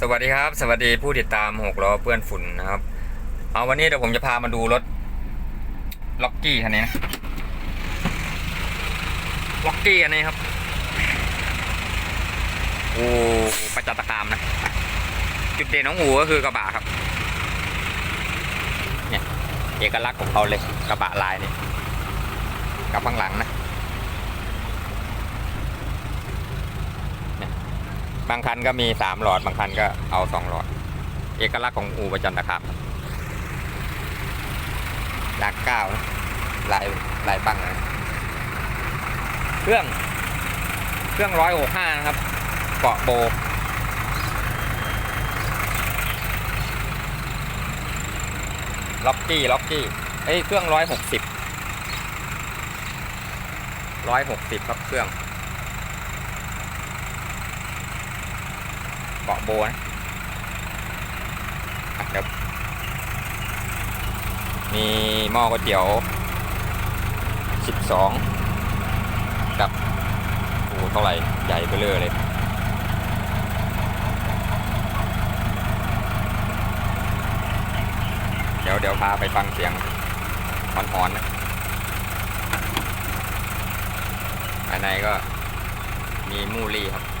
สวัสดีครับ สวัสดีผู้ติดตามหกล้อเพื่อนฝุ่นนะครับ เอาวันนี้เดี๋ยวผมจะพามาดูรถล็อกกี้คันนี้นะล็อกกี้อันนี้ครับอูประจันตคามนะ จุดเด่นของอูก็คือกระบะครับ เนี่ยเอกลักษณ์ของเขาเลยกระบะลายนี่กับข้างหลังนะ บางคันก็มีสามหลอด บางคันก็เอาสองหลอด เอกลักษณ์ของอูประจันตคามดักเก้านะลายลายบังนะเครื่อง เครื่องร้อยหกห้านะครับ เกาะโบ ล็อกกี้ ล็อกกี้เอ้ย เครื่องร้อยหกสิบร้อยหกสิบครับเครื่อง เกาะโบนะเดี๋ยวมีหม้อก๋วยเตี๋ยวสิบสองกับโอ้โหเท่าไหร่ ใหญ่ไปเลยเลยเดี๋ยวเดี๋ยวพาไปฟังเสียงหอนๆนะภายในก็มีมูลี่ครับ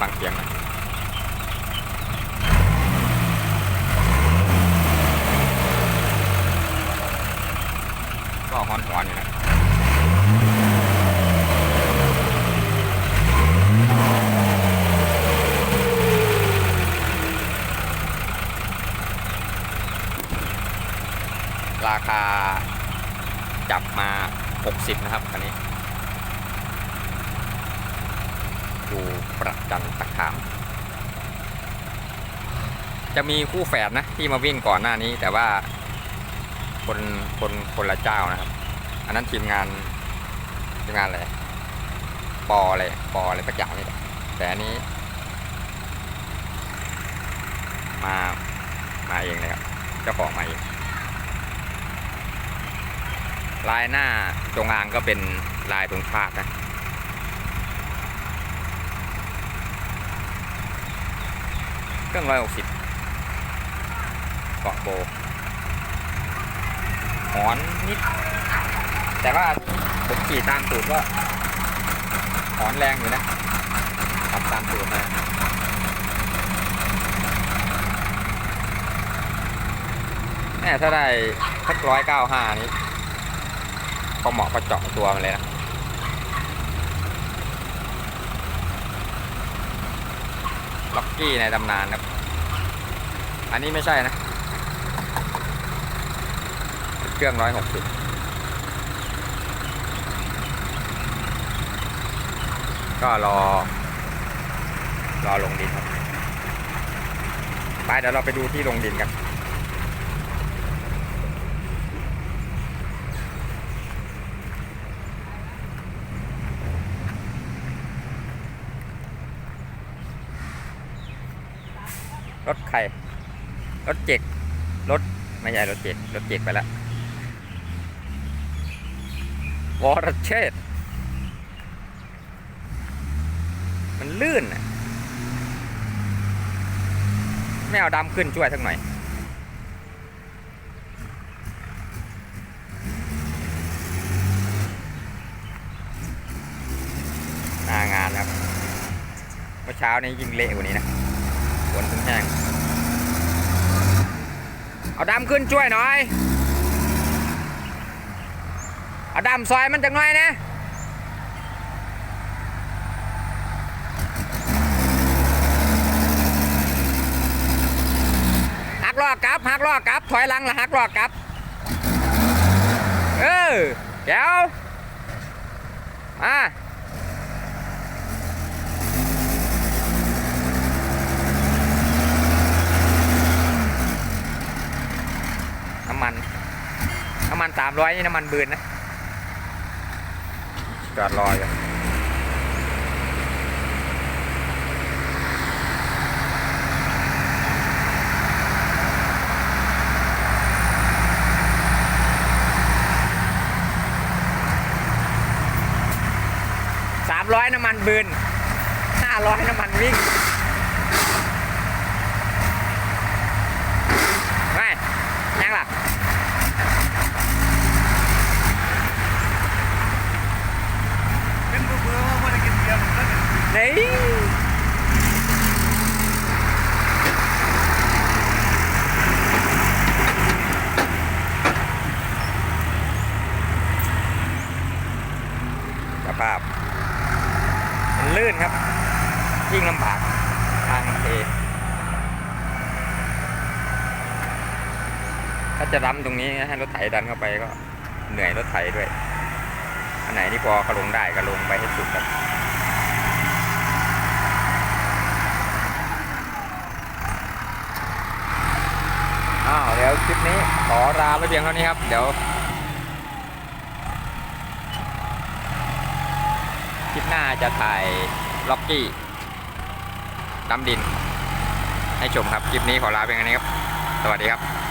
ฟังเสียงหนะก็ฮอนหอนอยู่นะราคาจับมา 60 นะครับคันนีู้ประจันตคาม จะมีคู่แฝดนะที่มาวิ่งก่อนหน้านี้ แต่ว่าคนคนคนละเจ้านะครับ อันนั้นทีมงานทีมงานอะไรปออะไรปออะไรสักอย่างนี่แหละแต่อันนี้ มามาเองเลยครับเจ้าของมาเองลายหน้าจงอางก็เป็นลายตรงชาตินะ เครื่องร้อยหกสิบเกาะโบหอนนิด แต่ว่าผมขี่ตามตูดก็หอนแรงอยู่นะขับตามตูดมาแม่ถ้าได้สักร้อยเก้าห้านี้ก็เหมาะก็เจาะตัวมันเลยนะ ล็อกกี้ในตำนานครับ อันนี้ไม่ใช่นะ เครื่องร้อยหกสิบก็รอ รอลงดินครับ ไปเดี๋ยวเราไปดูที่ลงดินกัน รถใครรถเจ็กรถไม่ใช่รถเจ็กรถเจ็กไปแล้ววอร์เชษฐ์มันลื่นน่ะไม่เอาดำขึ้นช่วยสักหน่อยหน้างานครับ เมื่อเช้านี้ยิ่งเละกว่านี้นะ ฝนเพิ่งแห้งเอาดำขึ้นช่วยหน่อย เอาดำซอยมันจังหน่อยนะหักล้อกลับหักล้อกลับ ถอยหลังล้วหักล้อกลับ เออเดี๋ยวมา มัน น้ำมันสามร้อยนี่น้ำมันบืนนะ จอดรออยู่สามร้อยน้ำมันบืนห้ารอให้น้ำมันวิ่งไม่ยังล่ะ เป็นเบื่อเบื่อว่าไม่ได้กินเบียร์ผมแล้วเนี่ย นี่สภาพ มันลื่นครับ ยิ่งลำบากทางเทถ้าจะดำตรงนี้ให้รถไถดันเข้าไปก็เหนื่อยรถไถด้วย อันไหนที่พอก็ลงได้ก็ลงไปให้สุดครับอ้าวเดี๋ยวคลิปนี้ขอลาไปเพียงเท่านี้ครับ เดี๋ยวคลิปหน้าจะถ่ายล็อกกี้ดำดิน ให้ชมครับ คลิปนี้ขอลาไปเพียงเท่านี้ครับ สวัสดีครับ